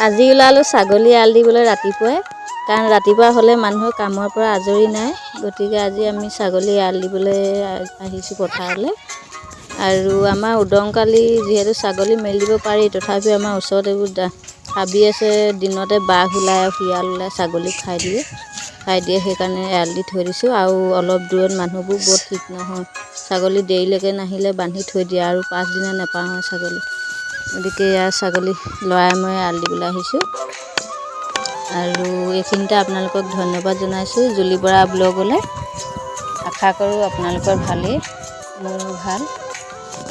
আজি ওলালোঁ ছাগলী এৰাল দিবলৈ ৰাতিপুৱাই কাৰণ ৰাতিপুৱা হ'লে মানুহৰ কামৰ পৰা আজৰি নাই। গতিকে আজি আমি ছাগলী এৰাল দিবলৈ আহিছোঁ পথাৰলৈ। আৰু আমাৰ উদংকালি যিহেতু ছাগলী মেলি দিব পাৰি তথাপিও আমাৰ ওচৰত এইবোৰ হাবি আছে দিনতে বাঘ ওলায় শিয়াল ওলায় ছাগলীক খাই দিয়ে। খাই দিয়ে সেইকাৰণে এৰাল দি থৈ দিছোঁ। আৰু অলপ দূৰত মানুহবোৰ বৰ ঠিক নহয়। ছাগলী দেৰিলৈকে নাহিলে বান্ধি থৈ দিয়ে আৰু পাছদিনা নেপাওঁ ছাগলী। গতিকে এয়া ছাগলী লৰাই মই এৰাল দিবলৈ আহিছোঁ। আৰু এইখিনিতে আপোনালোকক ধন্যবাদ জনাইছোঁ জুলি বৰা ব্লগলৈ। আশা কৰোঁ আপোনালোকৰ ভালেই, মোৰো ভালো।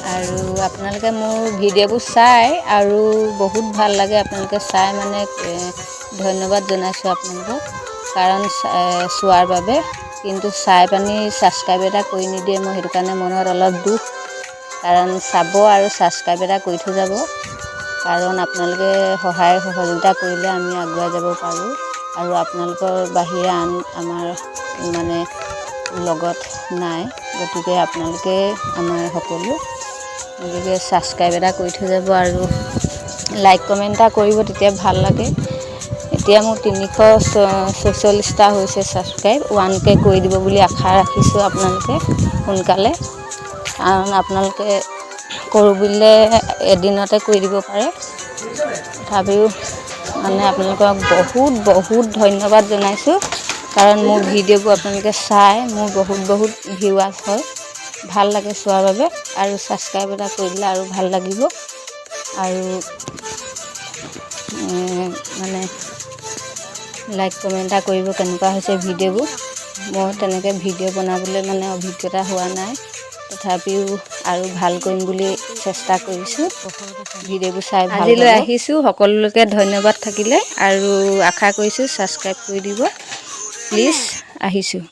আৰু আপোনালোকে মোৰ ভিডিঅ'বোৰ চাই আৰু বহুত ভালো লাগে আপোনালোকে চাই মানে ধন্যবাদ জনাইছোঁ আপোনালোকক। কাৰণ চোৱাৰ বাবে। কিন্তু চাই পানি ছাবস্ক্ৰাইব এটা কৰি নিদিয়ে মই, সেইটো কাৰণে মনত অলপ দুখ কাৰণ চাব আৰু ছাবস্ক্ৰাইব এটা কৰি থৈ যাব। কাৰণ আপোনালোকে সহায় সহযোগিতা কৰিলে আমি আগুৱাই যাব পাৰোঁ। আৰু আপোনালোকৰ বাহিৰে আন আমাৰ মানে লগত নাই। গতিকে আপোনালোকে আমাৰ সকলো, গতিকে ছাবস্ক্ৰাইব এটা কৰি থৈ যাব আৰু লাইক কমেণ্ট এটা কৰিব, তেতিয়া ভালো লাগে। এতিয়া মোৰ তিনিশ ছয়চল্লিছটা হৈছে ছাবস্ক্ৰাইব ওৱান কে কৰি দিব বুলি আশা ৰাখিছোঁ আপোনালোকে সোনকালে। কাৰণ আপোনালোকে কৰোঁ বুলিলে এদিনতে কৰি দিব পাৰে। তথাপিও মানে আপোনালোকক বহুত বহুত ধন্যবাদ জনাইছোঁ। কাৰণ মোৰ ভিডিঅ'বোৰ আপোনালোকে চাই মোৰ বহুত বহুত ভিউৱাৰ্ছ হয়। ভালো লাগে চোৱাৰ বাবে আৰু ছাবস্ক্ৰাইব এটা কৰি দিলে আৰু ভালো লাগিব। আৰু মানে লাইক কমেণ্ট এটা কৰিব কেনেকুৱা হৈছে ভিডিঅ'বোৰ। মই তেনেকৈ ভিডিঅ' বনাবলৈ মানে অভিজ্ঞতা হোৱা নাই। তথাপিও আৰু ভালো কৰিম বুলি চেষ্টা কৰিছোঁ। ভিডিঅ'বোৰ চাই আজিলৈ আহিছোঁ। সকলোকে ধন্যবাদ থাকিলে। আৰু আশা কৰিছোঁ ছাবস্ক্ৰাইব কৰি দিব। প্লিজ আহিছোঁ।